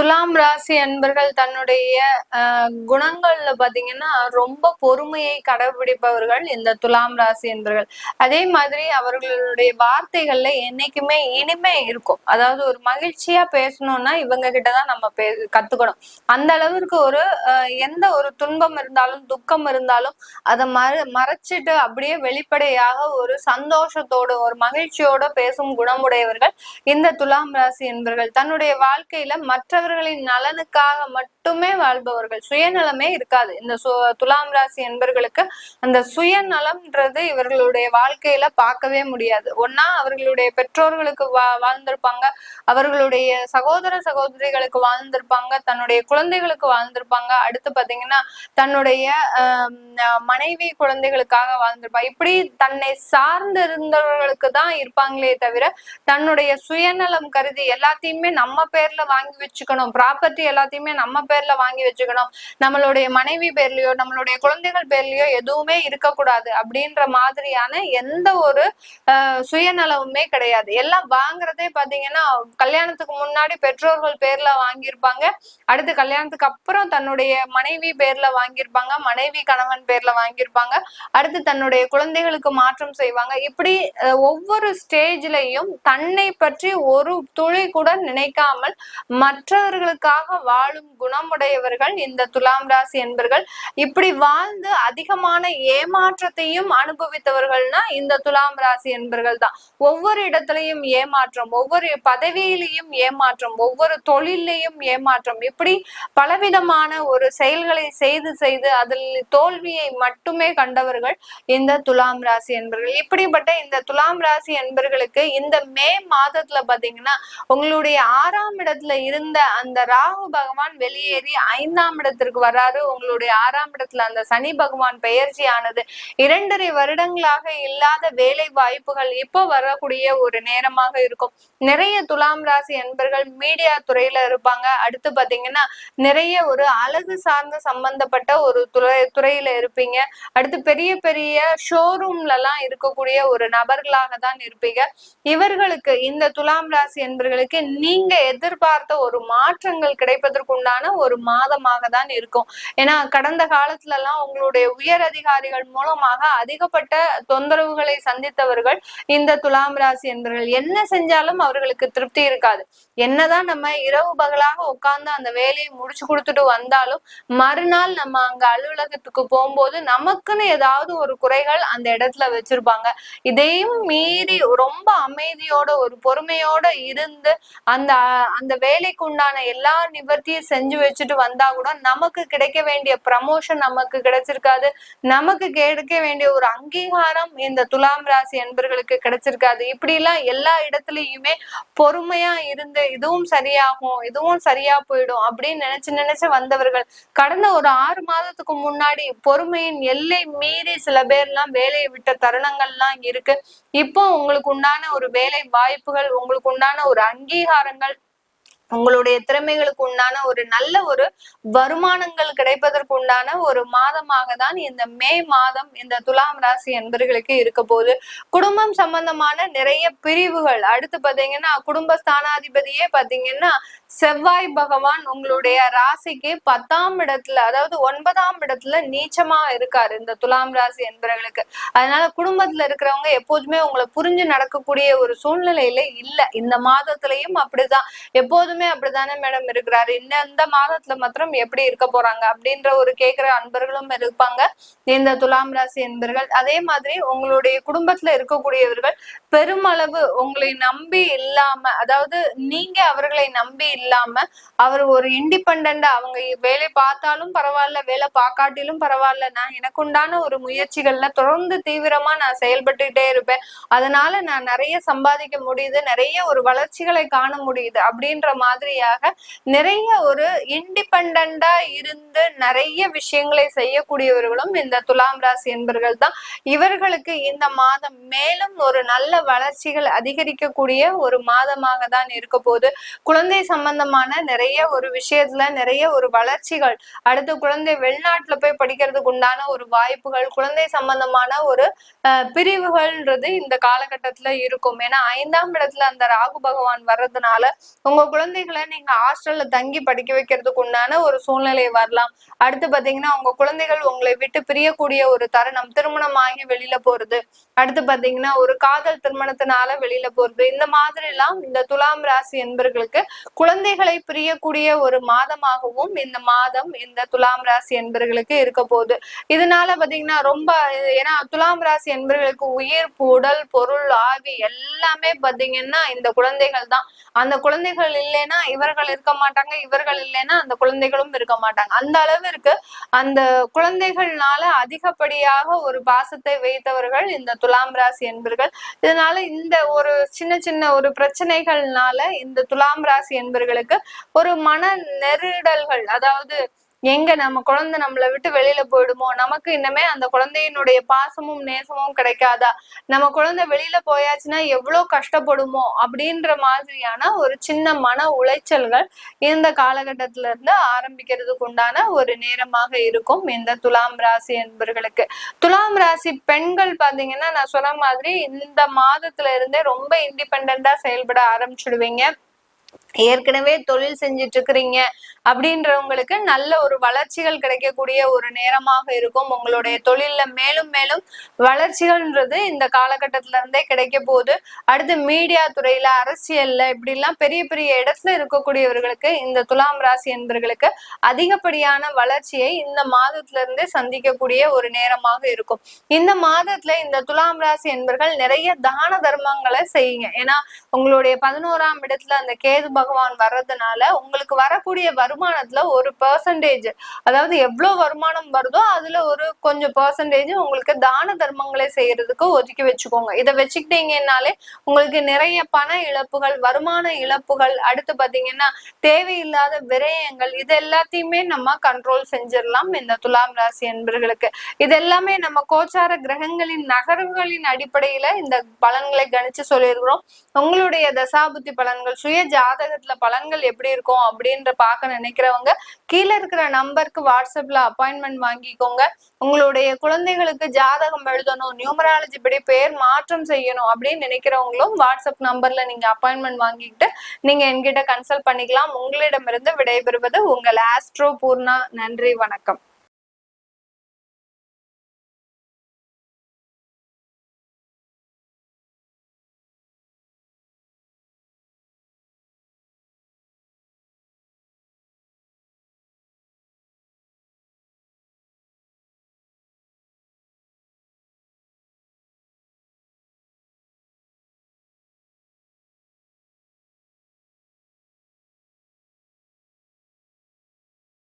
துலாம் ராசி அன்பர்கள் தன்னுடைய குணங்கள்ல பாத்தீங்கன்னா ரொம்ப பொறுமையை கடைபிடிப்பவர்கள் இந்த துலாம் ராசி அன்பர்கள். அதே மாதிரி அவர்களுடைய வார்த்தைகள்ல என்னைக்குமே இனிமே இருக்கும். அதாவது ஒரு மகிழ்ச்சியா பேசணும்னா இவங்க கிட்டதான் நம்ம பே கத்துக்கணும். அந்த அளவிற்கு ஒரு எந்த ஒரு துன்பம் இருந்தாலும் துக்கம் இருந்தாலும் அதை மற மறைச்சிட்டு அப்படியே வெளிப்படையாக ஒரு சந்தோஷத்தோடு ஒரு மகிழ்ச்சியோட பேசும் குணமுடையவர்கள் இந்த துலாம் ராசி என்பர்கள் தன்னுடைய வாழ்க்கையில மற்றவர்கள் மற்றவர்களின் நலனுக்காக மட்டுமே வாழ்பவர்கள். சுயநலமே இருக்காது. இந்த துலாம் ராசி என்பர்களுக்கு அந்த சுயநலம்ன்றது இவர்களுடைய வாழ்க்கையில பார்க்கவே முடியாது. ஒன்னா அவர்களுடைய பெற்றோர்களுக்கு வா வாழ்ந்திருப்பாங்க. அவர்களுடைய சகோதர சகோதரிகளுக்கு வாழ்ந்திருப்பாங்க. தன்னுடைய குழந்தைகளுக்கு வாழ்ந்திருப்பாங்க. அடுத்து பாத்தீங்கன்னா தன்னுடைய மனைவி குழந்தைகளுக்காக வாழ்ந்திருப்பா இப்படி தன்னை சார்ந்து இருந்தவர்களுக்கு தான் இருப்பாங்களே தவிர தன்னுடைய சுயநலம் கருதி எல்லாத்தையுமே நம்ம பேர்ல வாங்கி வச்சுக்கணும். வச்சுக்கணும். ப்ராப்பர்ட்டி எல்லாத்தையுமே நம்ம பேர்ல வாங்கி வச்சுக்கணும். நம்மளுடைய மனைவி பேர்லயோ நம்மளுடைய குழந்தைகள் பேர்லயோ எதுவுமே இருக்கக்கூடாது அப்படின்ற மாதிரியான எந்த ஒரு சுயநலவுமே கிடையாது. எல்லாம் வாங்குறதே பாத்தீங்கன்னா கல்யாணத்துக்கு முன்னாடி பெற்றோர்கள் பேர்ல வாங்கியிருப்பாங்க. அடுத்து கல்யாணத்துக்கு அப்புறம் தன்னுடைய மனைவி பேர்ல வாங்கியிருப்பாங்க. மனைவி கணவன் பேர்ல வாங்கியிருப்பாங்க. அடுத்து தன்னுடைய குழந்தைகளுக்கு மாற்றம் செய்வாங்க. இப்படி ஒவ்வொரு ஸ்டேஜ்லயும் தன்னை பற்றி ஒரு துளி கூட நினைக்காமல் மற்ற மற்றவர்களுக்காக வாழும் குணமுடையவர்கள் இந்த துலாம் ராசி என்பர்கள் இப்படி வாழ்ந்து அதிகமான ஏமாற்றத்தையும் அனுபவித்தவர்கள்னா இந்த துலாம் ராசி என்பர்கள் தான். ஒவ்வொரு இடத்துலையும் ஏமாற்றம் ஒவ்வொரு பதவியிலையும் ஏமாற்றம் ஒவ்வொரு தொழிலையும் ஏமாற்றம். இப்படி பலவிதமான ஒரு செயல்களை செய்து செய்து அதில் தோல்வியை மட்டுமே கண்டவர்கள் இந்த துலாம் ராசி என்பர்கள். இப்படிப்பட்ட இந்த துலாம் ராசி என்பர்களுக்கு இந்த மே மாதத்துல பாத்தீங்கன்னா உங்களுடைய ஆறாம் இடத்துல இருந்த அந்த ராகு பகவான் வெளியேறி ஐந்தாம் இடத்திற்கு வராரு உங்களுடைய ஆறாம் இடத்துல அந்த சனி பகவான் பெயர்ச்சி ஆனது இரண்டரை வருடங்களாக இல்லாத வேலை வாய்ப்புகள் இப்போ வரக்கூடிய ஒரு நேரமாக இருக்கும். நிறைய துலாம் ராசி என்பர்கள் மீடியா துறையில இருப்பாங்க. அடுத்து பாத்தீங்கன்னா நிறைய ஒரு அழகு சார்ந்த சம்பந்தப்பட்ட ஒரு துறை துறையில இருப்பீங்க. அடுத்து பெரிய பெரிய ஷோரூம்ல எல்லாம் இருக்கக்கூடிய ஒரு நபர்களாக தான் இருப்பீங்க. இவர்களுக்கு இந்த துலாம் ராசி என்பர்களுக்கு நீங்க எதிர்பார்த்த ஒரு மா மாற்றங்கள் கிடைப்பதற்குண்டான ஒரு மாதமாக தான் இருக்கும். ஏன்னா கடந்த காலத்துல எல்லாம் உங்களுடைய உயர் அதிகாரிகள் மூலமாக அதிகப்பட்ட தொந்தரவுகளை சந்தித்தவர்கள் இந்த துலாம் ராசி என்பவர்கள் என்ன செஞ்சாலும் அவர்களுக்கு திருப்தி இருக்காது. என்னதான் நம்ம இரவு பகலாக உட்கார்ந்து அந்த வேலையை முடிச்சு கொடுத்துட்டு வந்தாலும் மறுநாள் நம்ம அங்க அலுவலகத்துக்கு போகும்போது நமக்குன்னு ஏதாவது ஒரு குறைகள் அந்த இடத்துல வச்சிருப்பாங்க. இதையும் மீறி ரொம்ப அமைதியோட ஒரு பொறுமையோட இருந்து அந்த அந்த வேலைக்கு உண்டான எல்லா நிவர்த்தியும் செஞ்சு வச்சுட்டு வந்தா கூட நமக்கு கிடைக்க வேண்டிய ப்ரமோஷன் நமக்கு கிடைச்சிருக்காது. நமக்கு கிடைக்க வேண்டிய ஒரு அங்கீகாரம் இந்த துலாம் ராசி என்பர்களுக்கு கிடைச்சிருக்காது. இப்படி எல்லாம் எல்லா இடத்துலயுமே பொறுமையா இருந்து இதுவும் சரியாகும் இதுவும் சரியா போயிடும் அப்படின்னு நினைச்சு நினைச்சு வந்தவர்கள் கடந்த ஒரு ஆறு மாதத்துக்கு முன்னாடி பொறுமையின் எல்லை மீறி சில பேர்லாம் வேலையை விட்ட தருணங்கள்லாம் இருக்கு. இப்போ உங்களுக்கு உண்டான ஒரு வேலை வாய்ப்புகள் உங்களுக்கு உண்டான ஒரு அங்கீகாரங்கள் உங்களுடைய திறமைகளுக்கு உண்டான ஒரு நல்ல ஒரு வருமானங்கள் கிடைப்பதற்கு உண்டான ஒரு மாதமாக தான் இந்த மே மாதம் இந்த துலாம் ராசி என்பர்களுக்கு இருக்க போகுது. குடும்பம் சம்பந்தமான நிறைய பிரிவுகள். அடுத்து பாத்தீங்கன்னா குடும்ப ஸ்தானாதிபதியே பாத்தீங்கன்னா செவ்வாய் பகவான் உங்களுடைய ராசிக்கு பத்தாம் இடத்துல அதாவது ஒன்பதாம் இடத்துல நீச்சமா இருக்காரு இந்த துலாம் ராசி என்பவர்களுக்கு அதனால குடும்பத்துல இருக்கிறவங்க எப்போதுமே உங்களை புரிஞ்சு நடக்கக்கூடிய ஒரு சூழ்நிலையில இல்ல. இந்த மாதத்துலயும் அப்படிதான். எப்போதுமே அப்படிதானே மேடம் இருக்கிறாரு. இந்த இந்த மாதத்துல மாத்திரம் எப்படி இருக்க போறாங்க அப்படின்ற ஒரு கேக்குற அன்பர்களும் இருப்பாங்க. இந்த துலாம் ராசி என்பர்கள். அதே மாதிரி உங்களுடைய குடும்பத்துல இருக்கக்கூடியவர்கள் பெருமளவு உங்களை நம்பி இல்லாம அதாவது நீங்க அவர்களை நம்பி இல்லாம அவர் ஒரு இண்டிபெண்டா அவங்க வேலை பார்த்தாலும் பரவாயில்ல வேலை பார்க்காட்டிலும் பரவாயில்ல. நான் எனக்கு உண்டான ஒரு முயற்சிகள்ல தொடர்ந்து தீவிரமா நான் செயல்பட்டுட்டே இருப்பேன். அதனால நான் நிறைய சம்பாதிக்க முடியுது நிறைய ஒரு வளர்ச்சிகளை காண முடியுது அப்படின்ற மாதிரியாக நிறைய ஒரு இண்டிபெண்டா இருந்து நிறைய விஷயங்களை செய்யக்கூடியவர்களும் இந்த துலாம் ராசி என்பர்கள் தான். இவர்களுக்கு இந்த மாதம் மேலும் ஒரு நல்ல வளர்ச்சிகள் அதிகரிக்கக்கூடிய ஒரு மாதமாக தான் இருக்க போது குழந்தை சம்பந்த சம்பந்தமான நிறைய ஒரு விஷயத்துல நிறைய ஒரு வளர்ச்சிகள். அடுத்து குழந்தை வெளிநாட்டுல போய் படிக்கிறதுக்கு உண்டான ஒரு வாய்ப்புகள் குழந்தை சம்பந்தமான ஒரு பிரிவுகள்ன்றது இந்த காலகட்டத்துல இருக்கும். ஏன்னா ஐந்தாம் இடத்துல அந்த ராகு பகவான் வர்றதுனால உங்க குழந்தைகளை நீங்க ஹாஸ்டல்ல தங்கி படிக்க வைக்கிறதுக்கு உண்டான ஒரு சூழ்நிலை வரலாம். அடுத்து பாத்தீங்கன்னா உங்க குழந்தைகள் உங்களை விட்டு பிரியக்கூடிய ஒரு தருணம் திருமணம் ஆகி வெளியில போறது. அடுத்து பாத்தீங்கன்னா ஒரு காதல் திருமணத்தினால வெளியில போறது. இந்த மாதிரி எல்லாம் இந்த துலாம் ராசி என்பர்களுக்கு குழந்தைகளை பிரியக்கூடிய ஒரு மாதமாகவும் இந்த மாதம் இந்த துலாம் ராசி என்பர்களுக்கு இருக்க போகுது. இதனால பாத்தீங்கன்னா ரொம்ப ஏன்னா துலாம் ராசி என்பர்களுக்கு உயிர் உடல் பொருள் ஆவி எல்லாமே பாத்தீங்கன்னா இந்த குழந்தைகள் தான். அந்த குழந்தைகள் இல்லைன்னா இவர்கள் இருக்க மாட்டாங்க இவர்கள் இல்லைன்னா அந்த குழந்தைகளும் இருக்க மாட்டாங்க. அந்த அளவிற்கு அந்த குழந்தைகள்னால அதிகப்படியாக ஒரு பாசத்தை வைத்தவர்கள் இந்த துலாம் ராசி என்பர்கள். இதனால இந்த ஒரு சின்ன சின்ன ஒரு பிரச்சனைகள்னால இந்த துலாம் ராசி என்பர்களுக்கு ஒரு மன நெருடல்கள் அதாவது எங்க நம்ம குழந்தை நம்மளை விட்டு வெளியில போயிடுமோ? நமக்கு இன்னமே அந்த குழந்தையினுடைய பாசமும் நேசமும் கிடைக்காதா? நம்ம குழந்தை வெளியில போயாச்சுன்னா எவ்வளவு கஷ்டப்படுமோ? அப்படின்ற மாதிரியான ஒரு சின்ன மன உளைச்சல்கள் இந்த காலகட்டத்துல இருந்து ஆரம்பிக்கிறதுக்கு உண்டான ஒரு நேரமாக இருக்கும் இந்த துலாம் ராசி என்பர்களுக்கு. துலாம் ராசி பெண்கள் பாத்தீங்கன்னா நான் சொன்ன மாதிரி இந்த மாதத்துல இருந்தே ரொம்ப இண்டிபெண்டா செயல்பட ஆரம்பிச்சிடுவீங்க. ஏற்கனவே தொழில் செஞ்சிட்டு இருக்கிறீங்க அப்படின்றவங்களுக்கு நல்ல ஒரு வளர்ச்சிகள் கிடைக்கக்கூடிய ஒரு நேரமாக இருக்கும். உங்களுடைய தொழில்ல மேலும் மேலும் வளர்ச்சிகள்ன்றது இந்த காலகட்டத்துல இருந்தே கிடைக்க போகுது. அடுத்து மீடியா துறையில அரசியல்ல இப்படி எல்லாம் பெரிய பெரிய இடத்துல இருக்கக்கூடியவர்களுக்கு இந்த துலாம் ராசி என்பவர்களுக்கு அதிகப்படியான வளர்ச்சியை இந்த மாதத்துல இருந்தே சந்திக்கக்கூடிய ஒரு நேரமாக இருக்கும். இந்த மாதத்துல இந்த துலாம் ராசி என்பர்கள் நிறைய தான தர்மங்களை செய்யுங்க. ஏன்னா உங்களுடைய பதினோராம் இடத்துல அந்த கேது பகவான் வர்றதுனால உங்களுக்கு வரக்கூடிய வருமானத்துல ஒரு பெர்சன்டேஜ் அதாவது எவ்வளவு வருமானம் வருதோ அதுல ஒரு கொஞ்சம் பெர்சன்டேஜ் உங்களுக்கு தான தர்மங்களை செய்யறதுக்கு ஒதுக்கி வச்சுக்கோங்க. இதை வச்சுக்கிட்டீங்கன்னாலே உங்களுக்கு நிறைய பண இழப்புகள் வருமான இழப்புகள் அடுத்து பாத்தீங்கன்னா தேவையில்லாத விரயங்கள் இது எல்லாத்தையுமே நம்ம கண்ட்ரோல் செஞ்சிடலாம் இந்த துலாம் ராசி என்பர்களுக்கு இது எல்லாமே நம்ம கோச்சார கிரகங்களின் நகர்வுகளின் அடிப்படையில இந்த பலன்களை கணிச்சு சொல்லியிருக்கிறோம். உங்களுடைய தசாபுத்தி பலன்கள் சுய ஜாதகத்துல பலன்கள் எப்படி இருக்கும் அப்படின்ற பார்க்க நினைக்கிறவங்க கீழே இருக்கிற நம்பருக்கு வாட்ஸ்அப்ல அப்பாயின்மெண்ட் வாங்கிக்கோங்க. உங்களுடைய குழந்தைகளுக்கு ஜாதகம் எழுதணும் நியூமராலஜி படி பேர் மாற்றம் செய்யணும் அப்படின்னு நினைக்கிறவங்களும் வாட்ஸ்அப் நம்பர்ல நீங்க அப்பாயின்மெண்ட் வாங்கிக்கிட்டு நீங்க என்கிட்ட கன்சல்ட் பண்ணிக்கலாம். உங்களிடமிருந்து விடைபெறுவது உங்கள் ஆஸ்ட்ரோ பூர்ணா. நன்றி வணக்கம்.